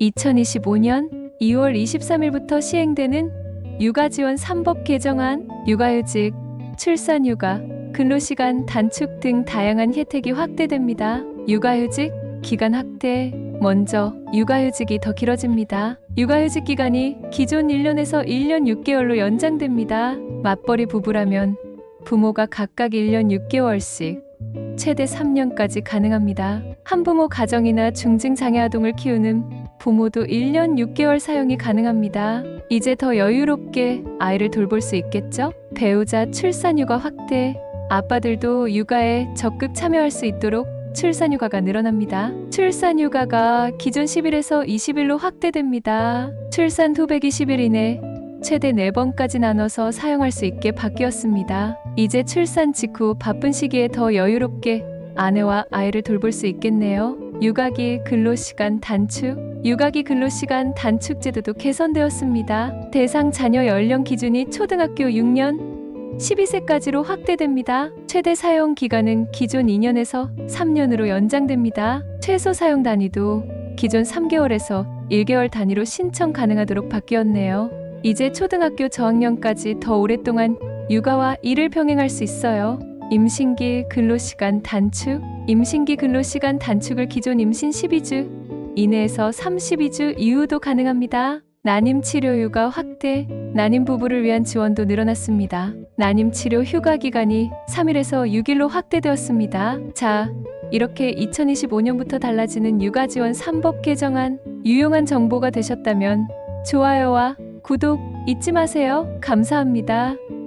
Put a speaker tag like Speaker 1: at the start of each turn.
Speaker 1: 2025년 2월 23일부터 시행되는 육아지원 3법 개정안, 육아휴직, 출산휴가, 근로시간 단축 등 다양한 혜택이 확대됩니다. 육아휴직 기간 확대. 먼저 육아휴직이 더 길어집니다. 육아휴직 기간이 기존 1년에서 1년 6개월로 연장됩니다. 맞벌이 부부라면 부모가 각각 1년 6개월씩 최대 3년까지 가능합니다. 한부모 가정이나 중증장애 아동을 키우는 부모도 1년 6개월 사용이 가능합니다. 이제 더 여유롭게 아이를 돌볼 수 있겠죠? 배우자 출산휴가 확대. 아빠들도 육아에 적극 참여할 수 있도록 출산휴가가 늘어납니다. 출산휴가가 기존 10일에서 20일로 확대됩니다. 출산 후 120일 이내 최대 4번까지 나눠서 사용할 수 있게 바뀌었습니다. 이제 출산 직후 바쁜 시기에 더 여유롭게 아내와 아이를 돌볼 수 있겠네요. 육아기 근로시간 단축, 육아기 근로시간 단축 제도도 개선되었습니다. 대상 자녀 연령 기준이 초등학교 6년, 12세까지로 확대됩니다. 최대 사용 기간은 기존 2년에서 3년으로 연장됩니다. 최소 사용 단위도 기존 3개월에서 1개월 단위로 신청 가능하도록 바뀌었네요. 이제 초등학교 저학년까지 더 오랫동안 육아와 일을 병행할 수 있어요. 임신기 근로시간 단축, 임신기 근로시간 단축을 기존 임신 12주 이내에서 32주 이후도 가능합니다. 난임 치료 휴가 확대, 난임 부부를 위한 지원도 늘어났습니다. 난임 치료 휴가 기간이 3일에서 6일로 확대되었습니다. 자, 이렇게 2025년부터 달라지는 육아 지원 3법 개정안 유용한 정보가 되셨다면 좋아요와 구독 잊지 마세요. 감사합니다.